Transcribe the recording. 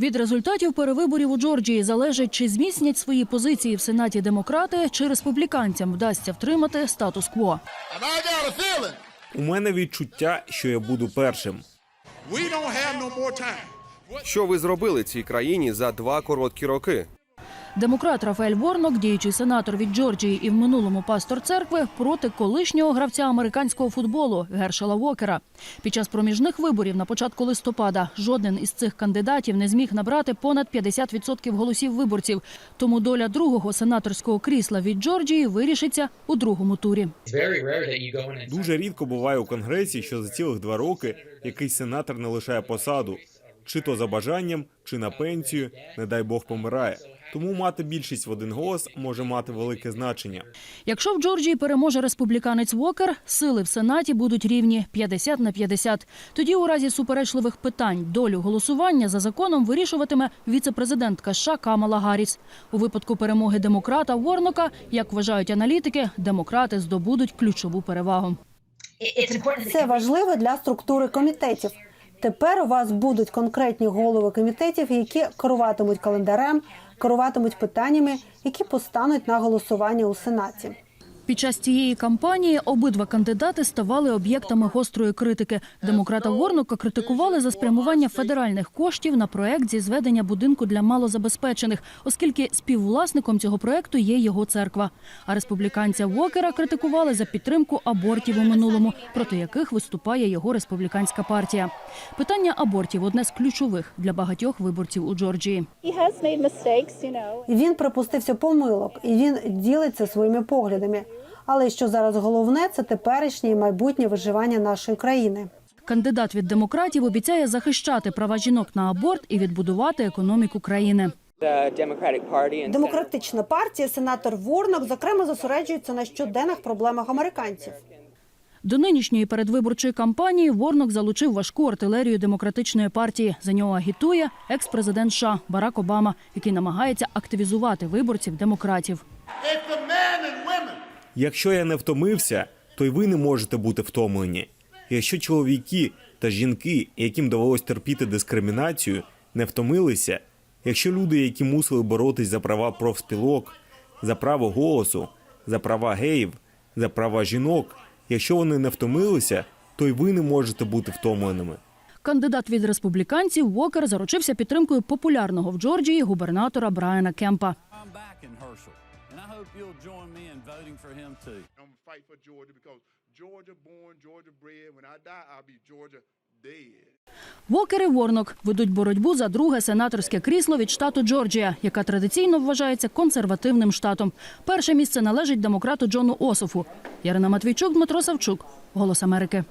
Від результатів перевиборів у Джорджії залежить, чи зміцнять свої позиції в сенаті демократи, чи республіканцям вдасться втримати статус-кво. У мене відчуття, що я буду першим. Що ви зробили цій країні за два короткі роки? Демократ Рафаель Ворнок, діючий сенатор від Джорджії і в минулому пастор церкви, проти колишнього гравця американського футболу Гершела Вокера. Під час проміжних виборів на початку листопада жоден із цих кандидатів не зміг набрати понад 50% голосів виборців. Тому доля другого сенаторського крісла від Джорджії вирішиться у другому турі. Дуже рідко буває у конгресі, що за цілих два роки якийсь сенатор не лишає посаду, чи то за бажанням, чи на пенсію, не дай Бог помирає. Тому мати більшість в один голос може мати велике значення. Якщо в Джорджії переможе республіканець Вокер, сили в сенаті будуть рівні 50 на 50. Тоді, у разі суперечливих питань, долю голосування за законом вирішуватиме віцепрезидентка США Камала Гарріс. У випадку перемоги демократа Ворнока, як вважають аналітики, демократи здобудуть ключову перевагу. Це важливо для структури комітетів. Тепер у вас будуть конкретні голови комітетів, які керуватимуть календарем, керуватимуть питаннями, які постануть на голосування у сенаті. Під час цієї кампанії обидва кандидати ставали об'єктами гострої критики. Демократа Ворнока критикували за спрямування федеральних коштів на проект зі зведення будинку для малозабезпечених, оскільки співвласником цього проекту є його церква. А республіканця Вокера критикували за підтримку абортів у минулому, проти яких виступає його республіканська партія. Питання абортів одне з ключових для багатьох виборців у Джорджії. Він припустився помилок, і він ділиться своїми поглядами. Але що зараз головне, це теперішнє і майбутнє виживання нашої країни. Кандидат від демократів обіцяє захищати права жінок на аборт і відбудувати економіку країни. Демократична партія, сенатор Ворнок, зокрема, зосереджується на щоденних проблемах американців. До нинішньої передвиборчої кампанії Ворнок залучив важку артилерію демократичної партії. За нього агітує екс-президент США Барак Обама, який намагається активізувати виборців демократів. Якщо я не втомився, то й ви не можете бути втомлені. Якщо чоловіки та жінки, яким довелось терпіти дискримінацію, не втомилися, якщо люди, які мусили боротись за права профспілок, за право голосу, за права геїв, за права жінок, якщо вони не втомилися, то й ви не можете бути втомленими. Кандидат від республіканців Вокер заручився підтримкою популярного в Джорджії губернатора Брайана Кемпа. Hope you'll join me in voting for him too. I'm gonna fight for Georgia because Georgia born, Georgia bred. When I die, I'll be Georgia dead. Вокер і Ворнок ведуть боротьбу за друге сенаторське крісло від штату Джорджія, яка традиційно вважається консервативним штатом. Перше місце належить демократу Джону Ософу. Ярина Матвійчук, Дмитро Савчук. Голос Америки.